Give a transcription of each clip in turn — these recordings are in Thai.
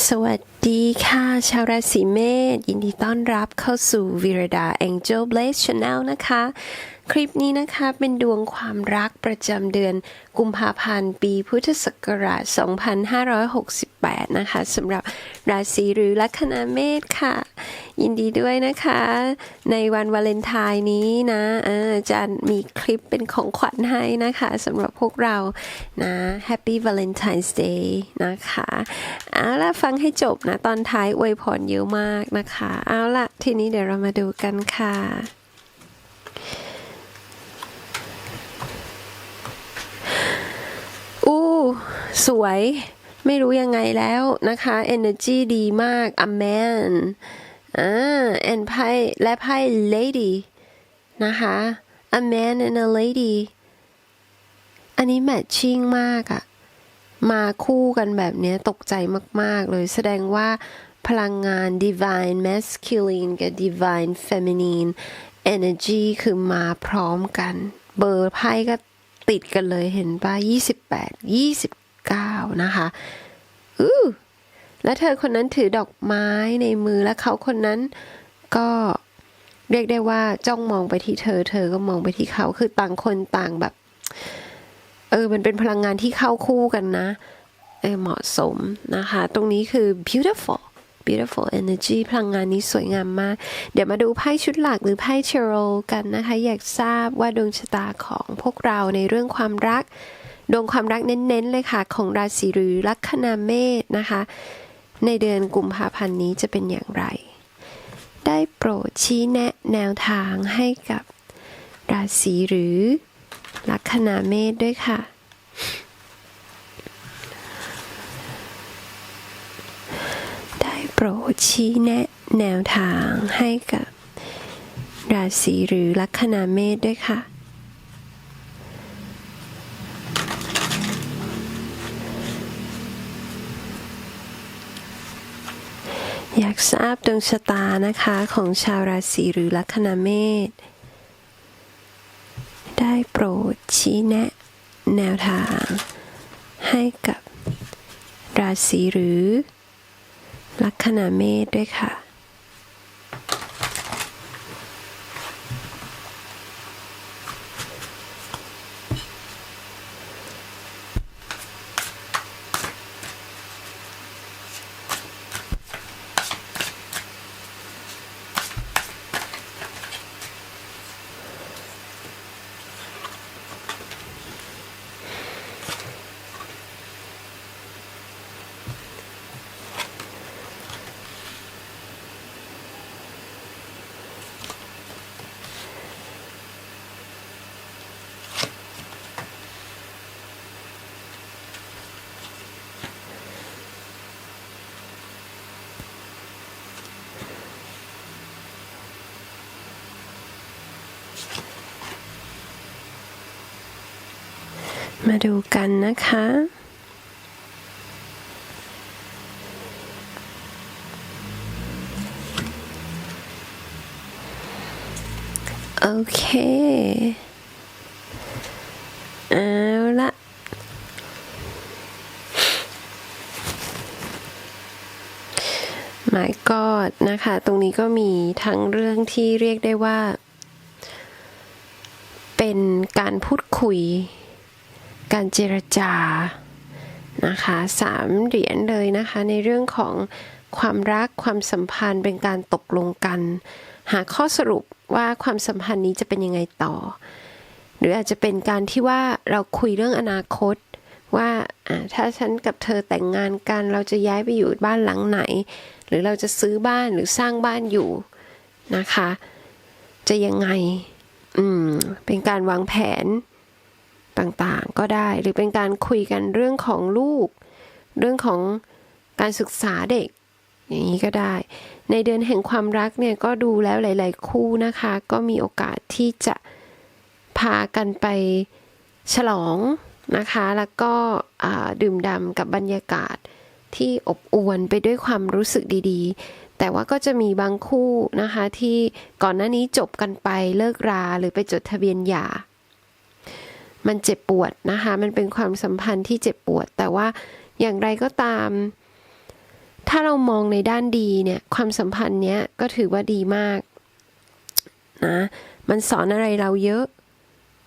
สวัสดีค่ะชาวราศีเมษยินดีต้อนรับเข้าสู่วิรดา Angel Blaze Channel นะคะ คลิปนี้นะคะเป็นดวงความรักประจำเดือนกุมภาพันธ์ปีพุทธศักราช 2568 นะคะสำหรับราศีหรือลัคนาเมษค่ะ ยินดีด้วยนะคะ ในวันวาเลนไทน์นี้นะออจะมีคลิปเป็นของขวัญให้นะคะสำหรับพวกเรานะ Happy Valentine's Day นะคะเอาล่ะฟังให้จบนะ ตอนท้ายอวยพรเยอะมากนะคะ เอาล่ะ ทีนี้เดี๋ยวเรามาดูกันค่ะ อู้ สวยไม่รู้ยังไงแล้วนะคะ energy ดีมาก a man อ่า and ไพ่และไพ่ lady นะคะ a man and a lady อันนี้ matching มากอะมาคู่กันแบบเนี้ยตกใจมาก ๆ เลยแสดงว่าพลังงาน divine masculine กับ divine feminine energy คือมาพร้อมกัน เบอร์ไพ่ก็ติดกันเลยเห็นป่ะ 28 29 9 นะคะอู้และเธอคนนั้นถือดอกไม้ในมือและเขาคนนั้นก็เรียกได้ว่าจ้องมองไปที่เธอ เธอก็มองไปที่เขาคือต่างคนต่างแบบ เออ มันเป็นพลังงานที่เข้าคู่กันนะเออเหมาะสมนะคะ ตรงนี้คือ beautiful beautiful energy พลังงานนี้สวยงามมาก เดี๋ยวมาดูไพ่ชุดหลักหรือไพ่เชโรกันนะคะ อยากทราบว่าดวงชะตาของพวกเราในเรื่องความรัก ดวงความรักเน้นๆเลยค่ะ ของราศีหรือลัคนาเมษนะคะ ในเดือนกุมภาพันธ์นี้จะเป็นอย่างไร ได้โปรดชี้แนะแนวทางให้กับราศีหรือลัคนาเมษด้วยค่ะ ได้โปรดชี้แนะแนวทางให้กับราศีหรือลัคนาเมษด้วยค่ะ อยา กทราบดวงชะตานะคะของชาวราศีหรือลัคนาเมษได้โปรดชี้แนะ แนวทาง ให้กับราศีหรือ ลัคนาเมษด้วยค่ะ มาดูกันนะคะ โอเค เอาละหมายกอดนะคะ ตรงนี้ก็มีทั้งเรื่องที่เรียกได้ว่า เป็นการพูดคุย การเจรจานะคะสามเหรียญเลยนะคะ ในเรื่องของความรักความสัมพันธ์เป็นการตกลงกัน หาข้อสรุปว่าความสัมพันธ์นี้จะเป็นยังไงต่อ หรืออาจจะเป็นการที่ว่าเราคุยเรื่องอนาคตว่าถ้าฉันกับเธอแต่งงานกันเราจะย้ายไปอยู่บ้านหลังไหน หรือเราจะซื้อบ้านหรือสร้างบ้านอยู่นะคะ จะยังไง อืม เป็นการวางแผน ต่างๆ ก็ได้ หรือเป็นการคุยกันเรื่องของลูก เรื่องของการศึกษาเด็ก อย่างนี้ก็ได้ ในเดือนแห่งความรักเนี่ยก็ดูแล้วหลาย ๆ คู่นะคะ ก็มีโอกาสที่จะพากันไปฉลองนะคะ แล้วก็ดื่มด่ำกับบรรยากาศที่อบอวลไปด้วยความรู้สึกดีๆ แต่ว่าก็จะมีบางคู่นะคะที่ก่อนหน้านี้จบกันไปเลิกราหรือไปจดทะเบียนหย่า มันเจ็บปวดนะคะ มันเป็นความสัมพันธ์ที่เจ็บปวด แต่ว่าอย่างไรก็ตาม ถ้าเรามองในด้านดีเนี่ย ความสัมพันธ์เนี้ยก็ถือว่าดีมากนะ มันสอนอะไรเราเยอะ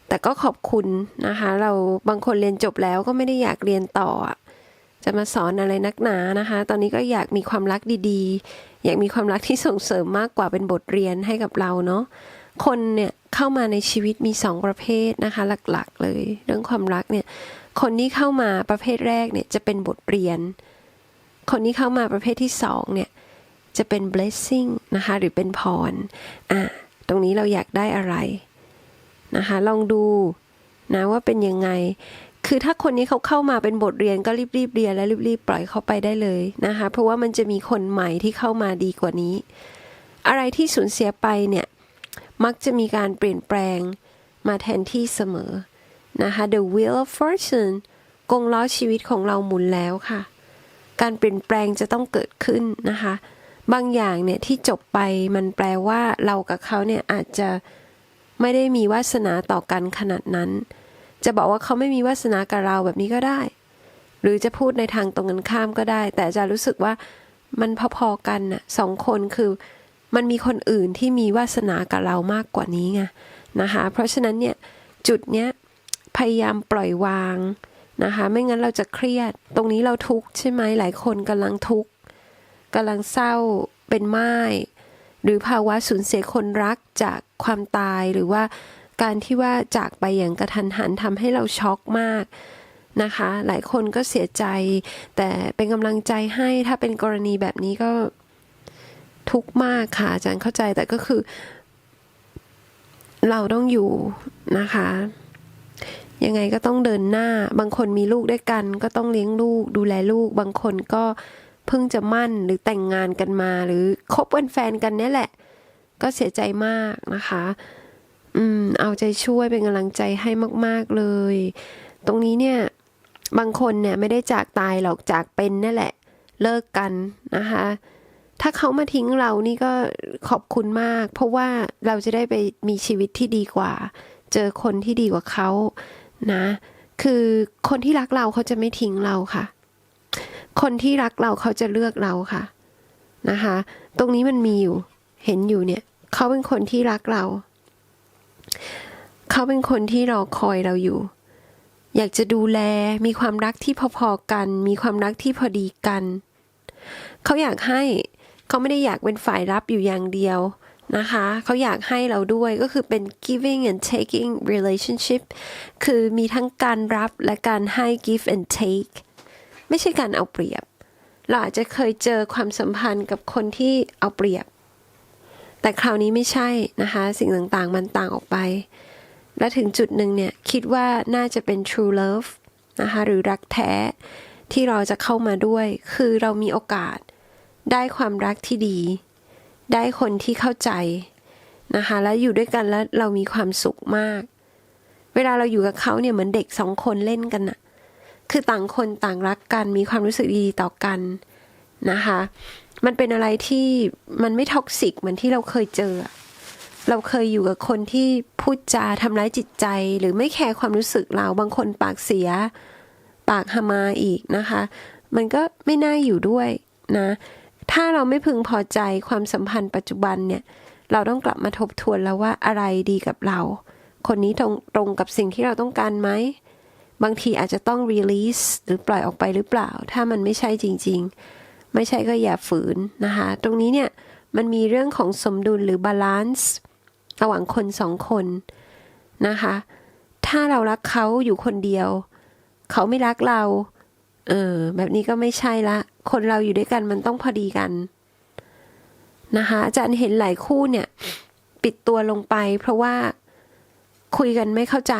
แต่ก็ขอบคุณนะคะ เราบางคนเรียนจบแล้วก็ไม่ได้อยากเรียนต่อ จะมาสอนอะไรนักหนานะคะ ตอนนี้ก็อยากมีความรักดีๆ อยากมีความรักที่ส่งเสริมมากกว่าเป็นบทเรียนให้กับเราเนาะ คนเนี่ยเข้ามาในชีวิตมีสองประเภทนะคะ หลักๆ เลย เรื่องความรักเนี่ย คนที่เข้ามาประเภทแรกเนี่ยจะเป็นบทเรียน คนที่เข้ามาประเภทที่สองเนี่ยจะเป็น blessing นะคะ หรือเป็นพรอะตรงนี้เราอยากได้อะไรนะคะ ลองดูนะว่าเป็นยังไง คือถ้าคนนี้เขาเข้ามาเป็นบทเรียนก็รีบๆเรียนและรีบๆปล่อยเขาไปได้เลยนะคะ เพราะว่ามันจะมีคนใหม่ที่เข้ามาดีกว่านี้ อะไรที่สูญเสียไปเนี่ย มักจะมีการเปลี่ยนแปลงมาแทนที่เสมอนะคะ The wheel of fortune กงล้อชีวิตของเราหมุนแล้วค่ะ การเปลี่ยนแปลงจะต้องเกิดขึ้นนะคะ บางอย่างเนี่ยที่จบไปมันแปลว่าเรากับเขาเนี่ยอาจจะไม่ได้มีวาสนาต่อกันขนาดนั้น จะบอกว่าเขาไม่มีวาสนากับเราแบบนี้ก็ได้ หรือจะพูดในทางตรงกันข้ามก็ได้ แต่จะรู้สึกว่ามันพอๆกันน่ะสองคนคือ มันมีคนอื่นที่มีวาสนากับเรามากกว่านี้ไงนะคะ เพราะฉะนั้นเนี่ยจุดเนี้ยพยายามปล่อยวางนะคะ ไม่งั้นเราจะเครียด ตรงนี้เราทุกข์ใช่ไหมหลายคนกำลังทุกข์กำลังเศร้าเป็นไม้หรือภาวะสูญเสียคนรักจากความตายหรือว่าการที่ว่าจากไปอย่างกระทันหันทำให้เราช็อกมากนะคะ หลายคนก็เสียใจ แต่เป็นกำลังใจให้ถ้าเป็นกรณีแบบนี้ก็ ทุกข์มากค่ะอาจารย์เข้าใจแต่ก็คือ เราต้องอยู่นะคะ ยังไงก็ต้องเดินหน้า บางคนมีลูกด้วยกัน ก็ต้องเลี้ยงลูก ดูแลลูก บางคนก็เพิ่งจะมั่นหรือแต่งงานกันมา หรือคบเป็นแฟนกันนี่แหละ ก็เสียใจมากนะคะ อืม เอาใจช่วยเป็นกำลังใจให้มาก ๆเลย ตรงนี้เนี่ยบางคนเนี่ยไม่ได้จากตายหรอกจากเป็นนี่แหละ เลิกกันนะคะ ถ้าเขามาทิ้งเรานี่ก็ขอบคุณมาก เพราะว่าเราจะได้ไปมีชีวิตที่ดีกว่า เจอคนที่ดีกว่าเขานะ คือคนที่รักเราเขาจะไม่ทิ้งเราค่ะ คนที่รักเราเขาจะเลือกเราค่ะนะคะ ตรงนี้มันมีอยู่เห็นอยู่เนี่ย เขาเป็นคนที่รักเรา เขาเป็นคนที่รอคอยเราอยู่ อยากจะดูแลมีความรักที่พอๆกัน มีความรักที่พอดีกัน เขาอยากให้ เขาไม่ได้อยากเป็นฝ่ายรับอยู่อย่างเดียวนะคะเขาอยากให้เราด้วยก็คือเป็น giving and taking relationship คือมีทั้งการรับและการให้ give and take ไม่ใช่การเอาเปรียบ เราอาจจะเคยเจอความสัมพันธ์กับคนที่เอาเปรียบ แต่คราวนี้ไม่ใช่นะคะ สิ่งต่างๆ มันต่างออกไป และถึงจุดหนึ่งเนี่ย คิดว่าน่าจะเป็น true love นะคะ หรือรักแท้ที่เราจะเข้ามาด้วย คือเรามีโอกาส ได้ความรักที่ดี ได้คนที่เข้าใจนะคะ แล้วอยู่ด้วยกันแล้วเรามีความสุขมาก เวลาเราอยู่กับเขาเนี่ยเหมือนเด็กสองคนเล่นกันน่ะคือต่างคนต่างรักกัน มีความรู้สึกดีต่อกันนะคะ มันเป็นอะไรที่มันไม่ท็อกซิกเหมือนที่เราเคยเจอ เราเคยอยู่กับคนที่พูดจาทำร้ายจิตใจ หรือไม่แคร์ความรู้สึกเรา บางคนปากเสีย ปากฮามาอีกนะคะ มันก็ไม่น่าอยู่ด้วยนะ ถ้าเราไม่พึงพอใจความสัมพันธ์ปัจจุบันเนี่ย เราต้องกลับมาทบทวนแล้วว่าอะไรดีกับเรา คนนี้ตรงตรงกับสิ่งที่เราต้องการไหม บางทีอาจจะต้อง release หรือปล่อยออกไปหรือเปล่า ถ้ามันไม่ใช่จริง ๆ ไม่ใช่ก็อย่าฝืนนะคะ ตรงนี้เนี่ยมันมีเรื่องของสมดุลหรือ balance ระหว่างคนสองคนนะคะ ถ้าเรารักเขาอยู่คนเดียว เขาไม่รักเรา เออแบบนี้ก็ไม่ใช่ละ คนเราอยู่ด้วยกันมันต้องพอดีกันนะคะอาจารย์เห็นหลายคู่เนี่ย ปิดตัวลงไป เพราะว่าคุยกันไม่เข้าใจ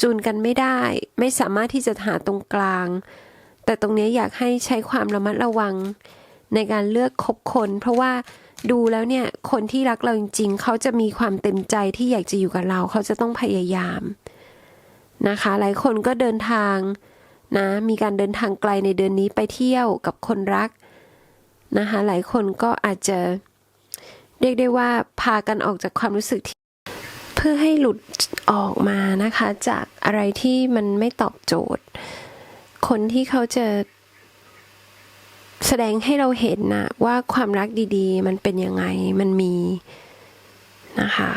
จูนกันไม่ได้ ไม่สามารถที่จะหาตรงกลาง แต่ตรงนี้อยากให้ใช้ความระมัดระวังในการเลือกคบคน เพราะว่าดูแล้วเนี่ย คนที่รักเราจริง ๆ เขาจะมีความเต็มใจที่อยากจะอยู่กับเรา เขาจะต้องพยายามนะคะ หลายคนก็เดินทาง นะมีการเดินทางไกลในเดือนนี้ไปเที่ยวกับคนรักนะคะหลายคนก็อาจจะเรียกได้ว่าพากันออกจากความรู้สึกที่เพื่อให้หลุดออกมานะคะ จากอะไรที่มันไม่ตอบโจทย์ คนที่เขาจะแสดงให้เราเห็นนะว่าความรักดีๆ มันเป็นยังไงมันมีนะคะ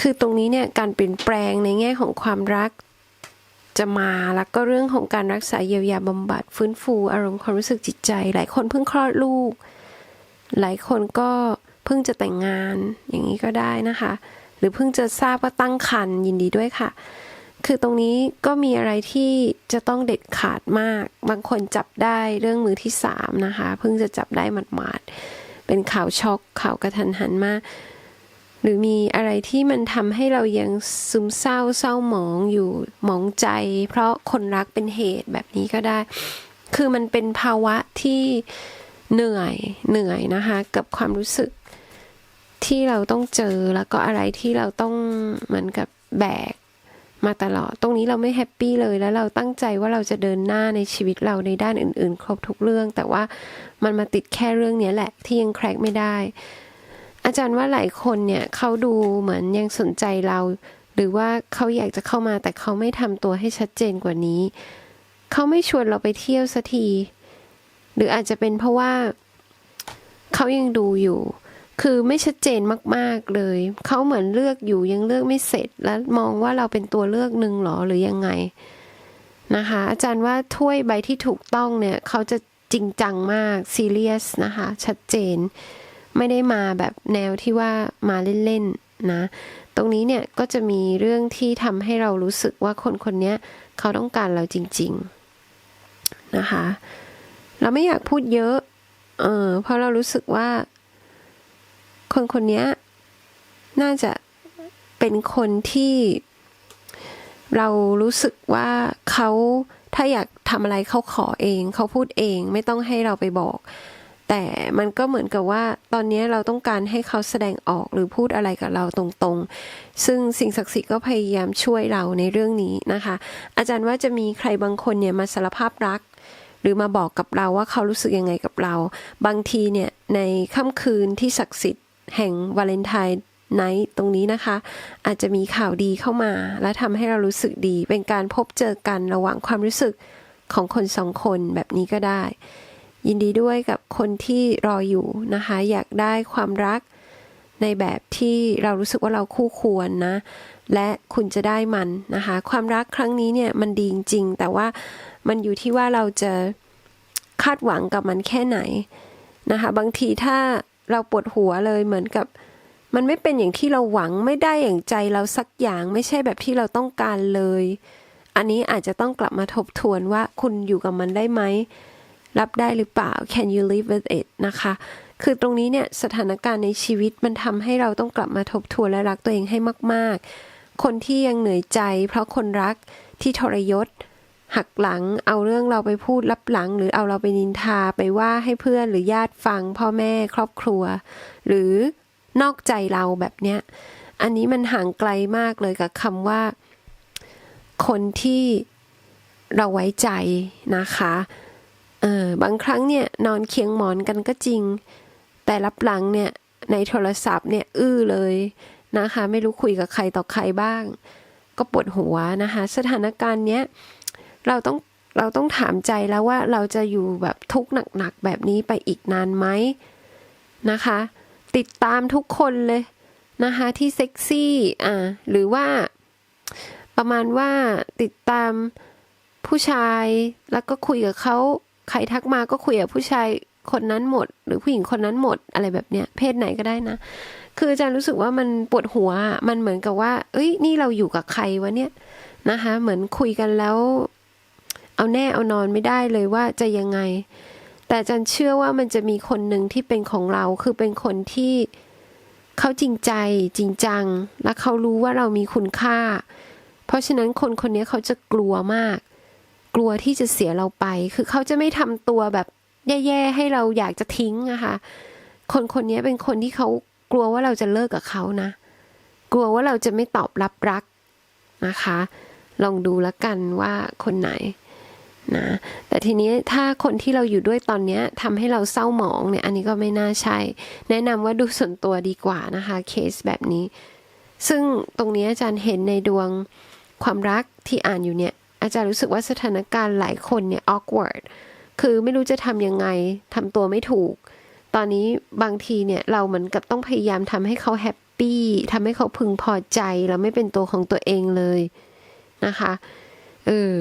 คือตรงนี้เนี่ยการเปลี่ยนแปลงในแง่ของความรัก จะมาแล้วก็เรื่องของการรักษาเยียวยาบำบัด ฟื้นฟูอารมณ์ความรู้สึกจิตใจ หลายคนเพิ่งคลอดลูก หลายคนก็เพิ่งจะแต่งงานอย่างนี้ก็ได้นะคะ หรือเพิ่งจะทราบว่าตั้งครรภ์ยินดีด้วยค่ะ คือตรงนี้ก็มีอะไรที่จะต้องเด็ดขาดมาก บางคนจับได้เรื่องมือที่สามนะคะ เพิ่งจะจับได้หมาดๆเป็นข่าวช็อกข่าวกระทันหันมาก หรือมีอะไรที่มันทำให้เรายังซึมเศร้าเศร้าหมองอยู่หมองใจ เพราะคนรักเป็นเหตุแบบนี้ก็ได้ คือมันเป็นภาวะที่เหนื่อยเหนื่อยนะคะ กับความรู้สึกที่เราต้องเจอแล้วก็อะไรที่เราต้องเหมือนกับแบกมาตลอด ตรงนี้เราไม่แฮปปี้เลยแล้วเราตั้งใจว่าเราจะเดินหน้าในชีวิตเราในด้านอื่น ๆ ครบทุกเรื่อง แต่ว่ามันมาติดแค่เรื่องนี้แหละที่ยังแครกไม่ได้ อาจารย์ว่าหลายคนเนี่ยเขาดูเหมือนยังสนใจเรา หรือว่าเขาอยากจะเข้ามาแต่เขาไม่ทำตัวให้ชัดเจนกว่านี้ เขาไม่ชวนเราไปเที่ยวสักที หรืออาจจะเป็นเพราะว่าเขายังดูอยู่ คือไม่ชัดเจนมาก ๆเลย เขาเหมือนเลือกอยู่ยังเลือกไม่เสร็จ แล้วมองว่าเราเป็นตัวเลือกหนึ่งหรอหรือยังไงนะคะ อาจารย์ว่าถ้วยใบที่ถูกต้องเนี่ยเขาจะจริงจังมากซีเรียสนะคะ ชัดเจน ไม่ได้มาแบบแนวที่ว่ามาเล่นๆนะ ตรงนี้เนี่ยก็จะมีเรื่องที่ทำให้เรารู้สึกว่าคนคนนี้เขาต้องการเราจริง ๆ นะคะ เราไม่อยากพูดเยอะ เออเพราะเรารู้สึกว่า คนคนนี้น่าจะเป็นคนที่เรารู้สึกว่าเขาถ้าอยากทำอะไรเขาขอเอง เขาพูดเองไม่ต้องให้เราไปบอก แต่มันก็เหมือนกับว่าตอนนี้เราต้องการให้เขาแสดงออกหรือพูดอะไรกับเราตรงๆ ซึ่งสิ่งศักดิ์สิทธิ์ก็พยายามช่วยเราในเรื่องนี้นะคะ อาจารย์ว่าจะมีใครบางคนเนี่ยมาสารภาพรัก หรือมาบอกกับเราว่าเขารู้สึกยังไงกับเรา บางทีเนี่ยในค่ำคืนที่ศักดิ์สิทธิ์แห่งวาเลนไทน์ไนท์ตรงนี้นะคะ อาจจะมีข่าวดีเข้ามา และทำให้เรารู้สึกดี เป็นการพบเจอกันระหว่างความรู้สึกของคนสองคนแบบนี้ก็ได้ ยินดีด้วยกับคนที่รออยู่นะคะ อยากได้ความรักในแบบที่เรารู้สึกว่าเราคู่ควรนะ และคุณจะได้มันนะคะ ความรักครั้งนี้เนี่ยมันดีจริง แต่ว่ามันอยู่ที่ว่าเราจะคาดหวังกับมันแค่ไหนนะคะ บางทีถ้าเราปวดหัวเลยเหมือนกับมันไม่เป็นอย่างที่เราหวังไม่ได้อย่างใจเราสักอย่างไม่ใช่แบบที่เราต้องการเลย อันนี้อาจจะต้องกลับมาทบทวนว่าคุณอยู่กับมันได้ไหม รับได้หรือเปล่า can you live with it นะคะ คือตรงนี้เนี่ยสถานการณ์ในชีวิตมันทำให้เราต้องกลับมาทบทวนและรักตัวเองให้มาก ๆ คนที่ยังเหนื่อยใจ เพราะคนรักที่ทรยศ หักหลังเอาเรื่องเราไปพูดลับหลัง หรือเอาเราไปนินทาไปว่าให้เพื่อนหรือญาติฟัง พ่อแม่ครอบครัว หรือนอกใจเราแบบเนี้ยอันนี้มันห่างไกลมากเลยกับคำว่า คนที่เราไว้ใจนะคะ เออบางครั้งเนี่ยนอนเคียงหมอนกันก็จริง แต่รับหลังเนี่ยในโทรศัพท์เนี่ยอื้อเลยนะคะ ไม่รู้คุยกับใครต่อใครบ้าง ก็ปวดหัวนะคะ สถานการณ์เนี้ยเราต้องเราต้องถามใจแล้วว่าเราจะอยู่แบบทุกข์หนักๆแบบนี้ไปอีกนานไหมนะคะ ติดตามทุกคนเลยนะคะที่เซ็กซี่อ่าหรือว่าประมาณว่าติดตามผู้ชายแล้วก็คุยกับเขา ใครทักมาก็คุยกับผู้ชายคนนั้นหมด หรือผู้หญิงคนนั้นหมดอะไรแบบเนี้ย เพศไหนก็ได้นะ คืออาจารย์รู้สึกว่ามันปวดหัว มันเหมือนกับว่า เอ้ย นี่เราอยู่กับใครวะเนี่ยนะคะ เหมือนคุยกันแล้ว เอาแน่เอานอนไม่ได้เลยว่าจะยังไง แต่อาจารย์เชื่อว่ามันจะมีคนหนึ่งที่เป็นของเรา คือเป็นคนที่เขาจริงใจจริงจัง และเขารู้ว่าเรามีคุณค่า เพราะฉะนั้นคนคนนี้เขาจะกลัวมาก กลัวที่จะเสียเราไป คือเขาจะไม่ทำตัวแบบแย่ๆให้เราอยากจะทิ้งอะค่ะ คนคนนี้เป็นคนที่เขากลัวว่าเราจะเลิกกับเขานะ กลัวว่าเราจะไม่ตอบรับรักนะคะ ลองดูแล้วกันว่าคนไหนนะแต่ทีนี้ถ้าคนที่เราอยู่ด้วยตอนนี้ทำให้เราเศร้าหมองเนี่ย อันนี้ก็ไม่น่าใช่ แนะนำว่าดูส่วนตัวดีกว่านะคะเคสแบบนี้ ซึ่งตรงนี้อาจารย์เห็นในดวงความรักที่อ่านอยู่เนี่ย อาจารย์รู้สึกว่าสถานการณ์หลายคนเนี่ย awkward คือไม่รู้จะทำยังไงทำตัวไม่ถูก ตอนนี้บางทีเนี่ยเราเหมือนกับต้องพยายามทำให้เขาแฮปปี้ทำให้เขาพึงพอใจแล้วไม่เป็นตัวของตัวเองเลยนะคะเออ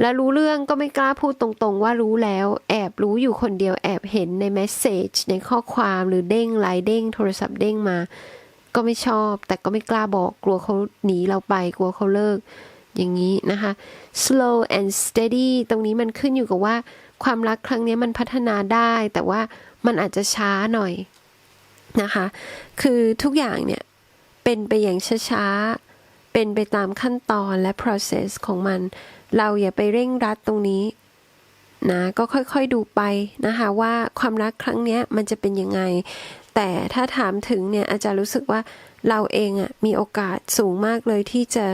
แล้วรู้เรื่องก็ไม่กล้าพูดตรงๆ ว่ารู้แล้ว แอบรู้อยู่คนเดียวแอบเห็นในเมสเซจในข้อความหรือเด้งไลน์เด้งโทรศัพท์เด้งมา ก็ไม่ชอบ แต่ก็ไม่กล้าบอกกลัวเขาหนีเราไปกลัวเขาเลิก อย่างนี้นะคะ slow and steady ตรงนี้มันขึ้นอยู่กับว่า ความรักครั้งนี้มันพัฒนาได้ แต่ว่ามันอาจจะช้าหน่อยนะคะ คือทุกอย่างเนี่ย เป็นไปอย่างช้าๆ เป็นไปตามขั้นตอนและ process ของมัน เราอย่าไปเร่งรัดตรงนี้นะก็ค่อยๆดูไปนะคะว่าความรักครั้งนี้มันจะเป็นยังไง แต่ถ้าถามถึงเนี่ยอาจารย์รู้สึกว่าเราเองอะ่ะมีโอกาสสูงมากเลยที่จะ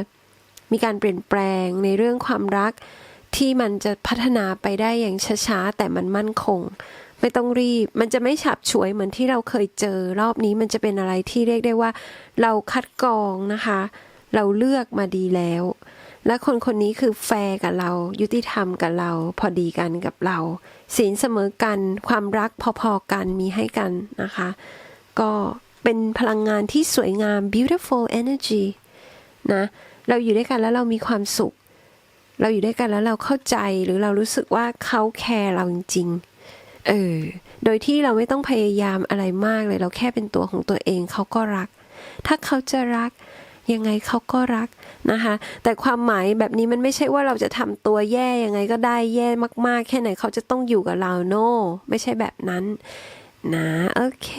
มีการเปลี่ยนแปลงในเรื่องความรัก ที่มันจะพัฒนาไปได้อย่างช้าๆแต่มันมั่นคง ไม่ต้องรีบ มันจะไม่ฉับฉวยเหมือนที่เราเคยเจอ รอบนี้มันจะเป็นอะไรที่เรียกได้ว่า เราคัดกรองนะคะ เราเลือกมาดีแล้ว และคนคนนี้คือแฟร์กับเรา ยุติธรรมกับเรา พอดีกันกับเราศีลเสมอกัน ความรักพอๆกันมีให้กันนะคะ ก็เป็นพลังงานที่สวยงาม beautiful energy นะ เราอยู่ด้วยกันแล้วเรามีความสุข เราอยู่ด้วยกันแล้วเราเข้าใจหรือเรารู้สึกว่าเขาแคร์เราจริงๆเออโดยที่เราไม่ต้องพยายามอะไรมากเลยเราแค่เป็นตัวของตัวเองเขาก็รัก ถ้าเขาจะรักยังไงเขาก็รักนะคะ แต่ความหมายแบบนี้มันไม่ใช่ว่าเราจะทำตัวแย่ยังไงก็ได้แย่มากๆ แค่ไหนเขาจะต้องอยู่กับเราโนไม่ใช่แบบนั้นนะโอเค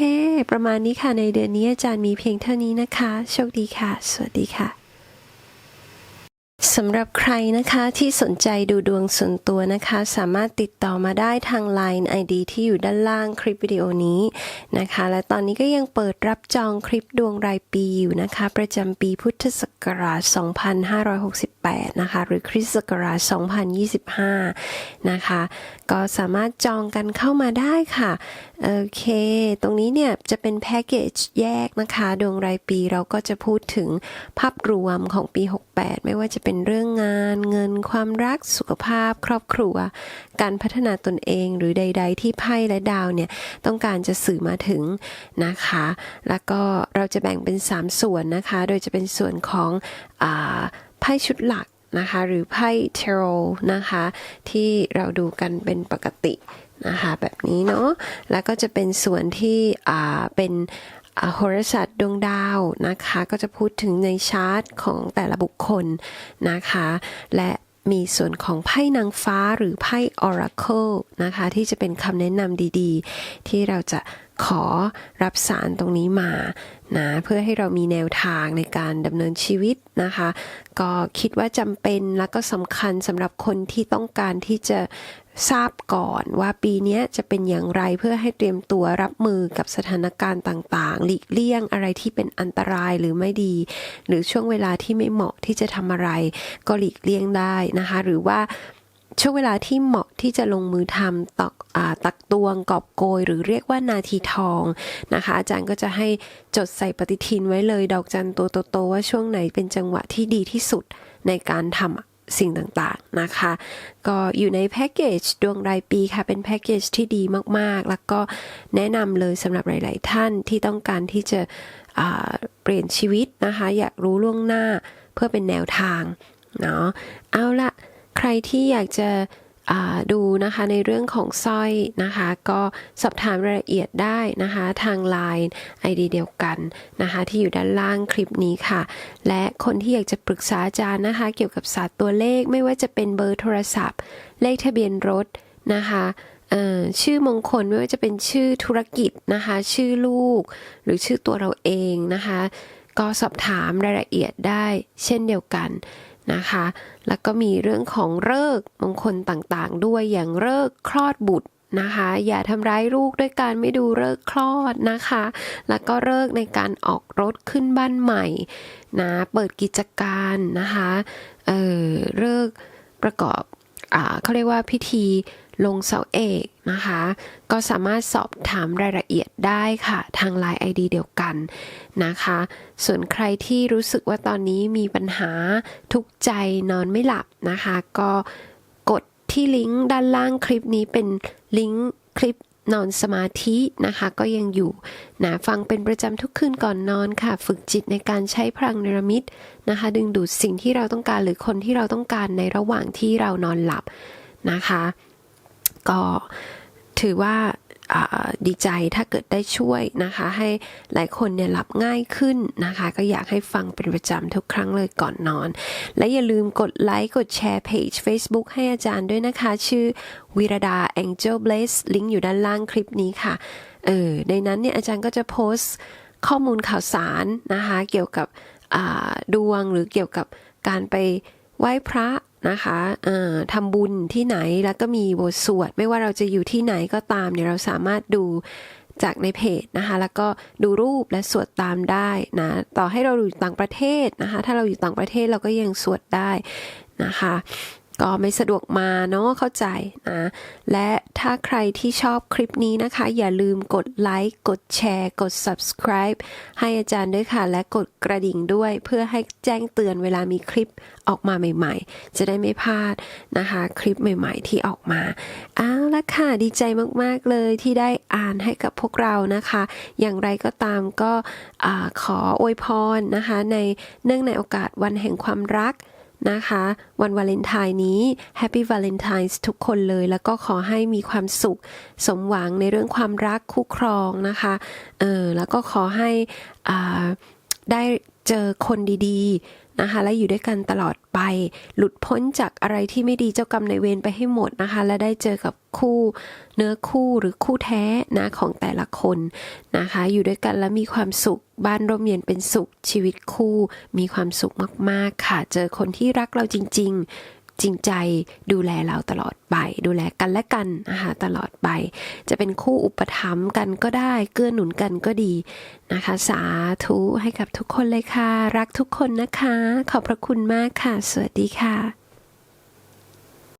ประมาณนี้ค่ะในเดือนนี้อาจารย์มีเพียงเท่านี้นะคะ โชคดีค่ะ สวัสดีค่ะ สำหรับใครนะคะที่สนใจดูดวงส่วนตัวนะคะ สามารถติดต่อมาได้ทาง Line ID ที่อยู่ด้านล่างคลิปวิดีโอนี้นะคะ และตอนนี้ก็ยังเปิดรับจองคลิปดวงรายปีอยู่นะคะ ประจำปีพุทธศักราช 2568 นะคะ หรือคริสต์ศักราช 2025 นะคะก็สามารถจองกันเข้ามาได้ค่ะ โอเค ตรงนี้เนี่ยจะเป็นแพ็กเกจแยกนะคะดวงรายปีเราก็จะพูดถึงภาพรวมของปี 68 ไม่ว่าจะเป็นเรื่องงานเงินความรักสุขภาพ ครอบครัว การพัฒนาตนเองหรือใด ๆ ที่ไพ่และดาวเนี่ยต้องการจะสื่อมาถึงนะคะ แล้วก็เราจะแบ่งเป็น 3 ส่วนนะคะ โดยจะเป็นส่วนของอไพ่ชุดหลัก นะคะ หรือไพ่เทโรนะคะ ที่เราดูกันเป็นปกตินะคะแบบนี้เนาะแล้วก็จะเป็นส่วนที่อ่าเป็นอโหราศาสตร์ดวงดาวนะคะ ก็จะพูดถึงในชาร์ตของแต่ละบุคคลนะคะ และมีส่วนของไพ่นางฟ้าหรือไพ่ Oracle นะคะ ที่จะเป็นคำแนะนำดีๆ ที่เราจะ ขอรับสารตรงนี้มานะเพื่อให้เรามีแนวทางในการดำเนินชีวิตนะคะ ก็คิดว่าจำเป็นแล้วก็สำคัญสำหรับคนที่ต้องการที่จะทราบก่อนว่าปีนี้จะเป็นอย่างไรเพื่อให้เตรียมตัวรับมือกับสถานการณ์ต่างๆ หลีกเลี่ยงอะไรที่เป็นอันตรายหรือไม่ดี หรือช่วงเวลาที่ไม่เหมาะที่จะทำอะไร ก็หลีกเลี่ยงได้นะคะ หรือว่า ช่วงเวลาที่เหมาะที่จะลงมือทำตักตักตวงกอบโกย หรือเรียกว่านาทีทองนะคะ อาจารย์ก็จะให้จดใส่ปฏิทินไว้เลยดอกจันตัวโตๆว่าช่วงไหนเป็นจังหวะที่ดีที่สุดในการทำสิ่งต่างๆนะคะ ก็อยู่ในแพ็กเกจดวงรายปีค่ะ เป็นแพ็กเกจที่ดีมากๆ แล้วก็แนะนำเลยสำหรับหลาย ๆ ท่านที่ต้องการที่จะเปลี่ยนชีวิตนะคะ อยากรู้ล่วงหน้าเพื่อเป็นแนวทางเนาะเอาละ ใครที่อยากจะดูนะคะในเรื่องของสร้อยนะคะ ก็สอบถามรายละเอียดได้นะคะ ทาง Line ID เดียวกันนะคะ ที่อยู่ด้านล่างคลิปนี้ค่ะ และคนที่อยากจะปรึกษาอาจารย์นะคะ เกี่ยวกับศาสตร์ตัวเลขไม่ว่าจะเป็นเบอร์โทรศัพท์ เลขทะเบียนรถนะคะชื่อมงคลไม่ว่าจะเป็นชื่อธุรกิจนะคะ ชื่อลูก หรือชื่อตัวเราเองนะคะ ก็สอบถามรายละเอียดได้เช่นเดียวกัน นะคะ แล้วก็มีเรื่องของเลิกมงคลต่างๆ ด้วยอย่างเลิกคลอดบุตรนะคะ อย่าทำร้ายลูกด้วยการไม่ดูเลิกคลอดนะคะ แล้วก็เลิกในการออกรถขึ้นบ้านใหม่นะเปิดกิจการนะคะเออเลิกประกอบอ่าเขาเรียกว่าพิธี ลงเสาเอกนะคะ ก็สามารถสอบถามรายละเอียดได้ค่ะ ทาง Line ID เดียวกันนะคะ ส่วนใครที่รู้สึกว่าตอนนี้มีปัญหาทุกใจนอนไม่หลับนะคะ ก็กดที่ลิงก์ด้านล่างคลิปนี้เป็นลิงก์คลิปนอนสมาธินะคะ ก็ยังอยู่นะฟังเป็นประจำทุกคืนก่อนนอนค่ะ ฝึกจิตในการใช้พลังเนรมิตนะคะ ดึงดูดสิ่งที่เราต้องการหรือคนที่เราต้องการในระหว่างที่เรานอนหลับนะคะ ก็ถือว่าดีใจถ้าเกิดได้ช่วยนะคะ ให้หลายคนเนี่ยหลับง่ายขึ้นนะคะ ก็อยากให้ฟังเป็นประจำทุกครั้งเลยก่อนนอน และอย่าลืมกดไลค์กดแชร์เพจ Facebook ให้อาจารย์ด้วยนะคะ ชื่อวิรดา Angel Bless ลิงก์อยู่ด้านล่างคลิปนี้ค่ะเออในนั้นเนี่ยอาจารย์ก็จะโพสต์ข้อมูลข่าวสารนะคะ เกี่ยวกับดวงหรือเกี่ยวกับการไปไหว้พระ นะคะทำบุญที่ไหนแล้วก็มีบทสวด ไม่ว่าเราจะอยู่ที่ไหนก็ตามเนี่ยเราสามารถดูจากในเพจนะคะแล้วก็ดูรูปและสวดตามได้นะต่อให้เราอยู่ต่างประเทศนะคะถ้าเราอยู่ต่างประเทศเราก็ยังสวดได้นะคะ ก็ไม่สะดวกมาเนาะเข้าใจนะและถ้าใครที่ชอบคลิปนี้นะคะ อย่าลืมกดไลค์กดแชร์ กด subscribe ให้อาจารย์ด้วยค่ะ และกดกระดิ่งด้วย เพื่อให้แจ้งเตือนเวลามีคลิปออกมาใหม่ ๆ จะได้ไม่พลาดนะคะ คลิปใหม่ ๆ ที่ออกมาเอาละค่ะดีใจมากๆเลยที่ได้อ่านให้กับพวกเรานะคะ อย่างไรก็ตามก็อขออวยพรนะคะ ในเนื่องในโอกาสวันแห่งความรัก นะคะ วันวาเลนไทน์นี้ Happy Valentine's ทุกคนเลย แล้วก็ขอให้มีความสุขสมหวังในเรื่องความรักคู่ครองนะคะเออแล้วก็ขอให้ได้เจอคนดีๆ นะคะ และอยู่ด้วยกันตลอดไป หลุดพ้นจากอะไรที่ไม่ดีเจ้ากรรมในเวรไปให้หมดนะคะ และได้เจอกับคู่เนื้อคู่หรือคู่แท้นะของแต่ละคนนะคะ อยู่ด้วยกันแล้วมีความสุขบ้านร่มเย็นเป็นสุขชีวิตคู่ มีความสุขมากๆค่ะ เจอคนที่รักเราจริง ๆ จริงใจดูแลเราตลอดไป ดูแลกันและกันนะคะตลอดไป จะเป็นคู่อุปถัมภ์กันก็ได้ เกื้อหนุนกันก็ดีนะคะ สาธุให้กับทุกคนเลยค่ะ รักทุกคนนะคะ ขอบพระคุณมากค่ะ สวัสดีค่ะ